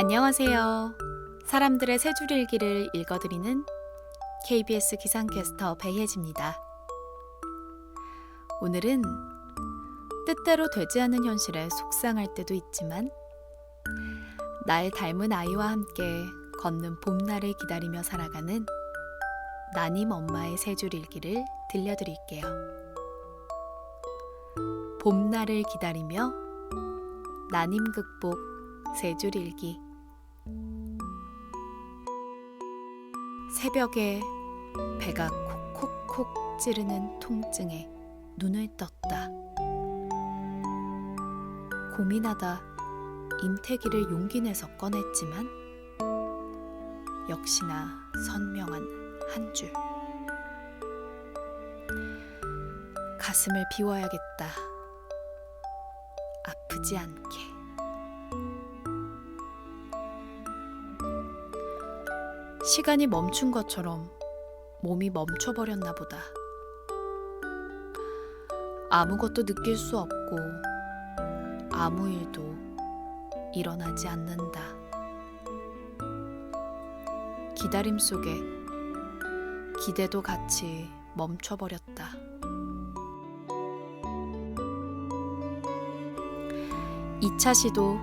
안녕하세요. 사람들의 세 줄 일기를 읽어드리는 KBS 기상캐스터 배혜지입니다. 오늘은 뜻대로 되지 않는 현실에 속상할 때도 있지만 날 닮은 아이와 함께 걷는 봄날을 기다리며 살아가는 나님 엄마의 세 줄 일기를 들려드릴게요. 봄날을 기다리며 나님 극복 세 줄 일기 새벽에 배가 콕콕콕 찌르는 통증에 눈을 떴다. 고민하다 인태기를 용기 내서 꺼냈지만 역시나 선명한 한 줄. 가슴을 비워야겠다. 아프지 않게. 시간이 멈춘 것처럼 몸이 멈춰버렸나 보다. 아무것도 느낄 수 없고 아무 일도 일어나지 않는다. 기다림 속에 기대도 같이 멈춰버렸다. 이차 시도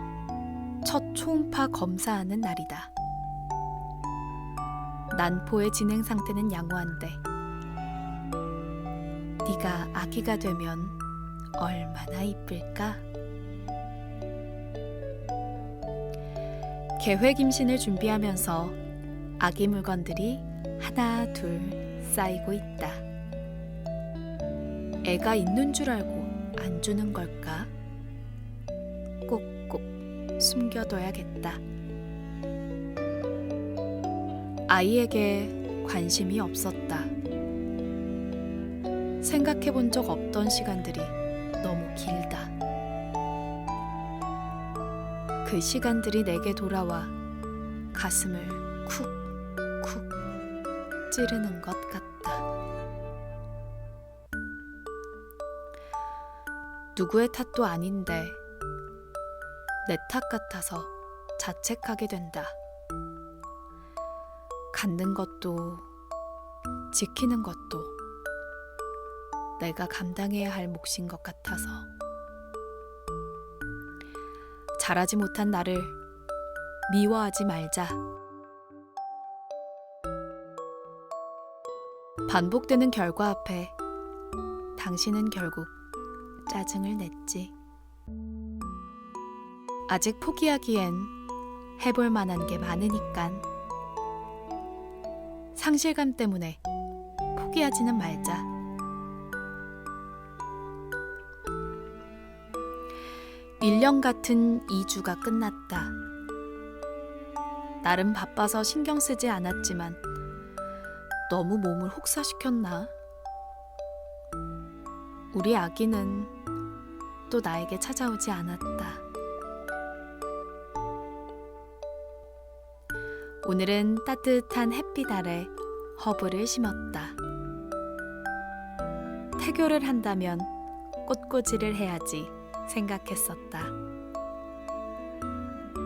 첫 초음파 검사하는 날이다. 난포의 진행 상태는 양호한데 네가 아기가 되면 얼마나 이쁠까? 계획 임신을 준비하면서 아기 물건들이 하나 둘 쌓이고 있다. 애가 있는 줄 알고 안 주는 걸까? 꼭꼭 숨겨둬야겠다. 아이에게 관심이 없었다. 생각해 본 적 없던 시간들이 너무 길다. 그 시간들이 내게 돌아와 가슴을 쿡쿡 찌르는 것 같다. 누구의 탓도 아닌데 내 탓 같아서 자책하게 된다. 갖는 것도 지키는 것도 내가 감당해야 할 몫인 것 같아서 잘하지 못한 나를 미워하지 말자. 반복되는 결과 앞에 당신은 결국 짜증을 냈지. 아직 포기하기엔 해볼 만한 게 많으니깐. 상실감 때문에 포기하지는 말자. 일년 같은 2주가 끝났다. 나름 바빠서 신경 쓰지 않았지만 너무 몸을 혹사시켰나? 우리 아기는 또 나에게 찾아오지 않았다. 오늘은 따뜻한 햇빛 아래 허브를 심었다. 태교를 한다면 꽃꽂이를 해야지 생각했었다.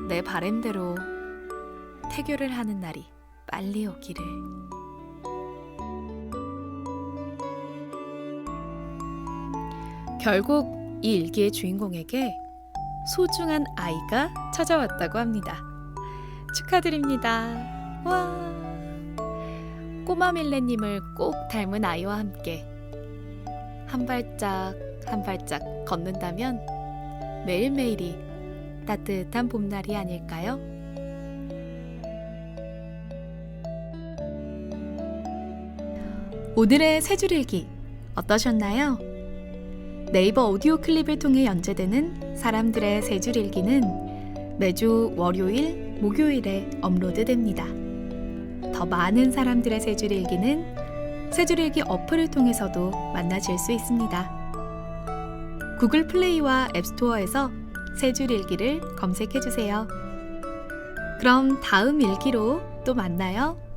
내 바램대로 태교를 하는 날이 빨리 오기를. 결국 이 일기의 주인공에게 소중한 아이가 찾아왔다고 합니다. 축하드립니다. 와. 꼬마 밀레님을 꼭 닮은 아이와 함께 한 발짝 한 발짝 걷는다면 매일매일이 따뜻한 봄날이 아닐까요? 오늘의 세 줄 일기 어떠셨나요? 네이버 오디오 클립을 통해 연재되는 사람들의 세 줄 일기는 매주 월요일, 목요일에 업로드됩니다. 더 많은 사람들의 세 줄일기는 세 줄일기 어플을 통해서도 만나실 수 있습니다. 구글 플레이와 앱스토어에서 세 줄일기를 검색해 주세요. 그럼 다음 일기로 또 만나요.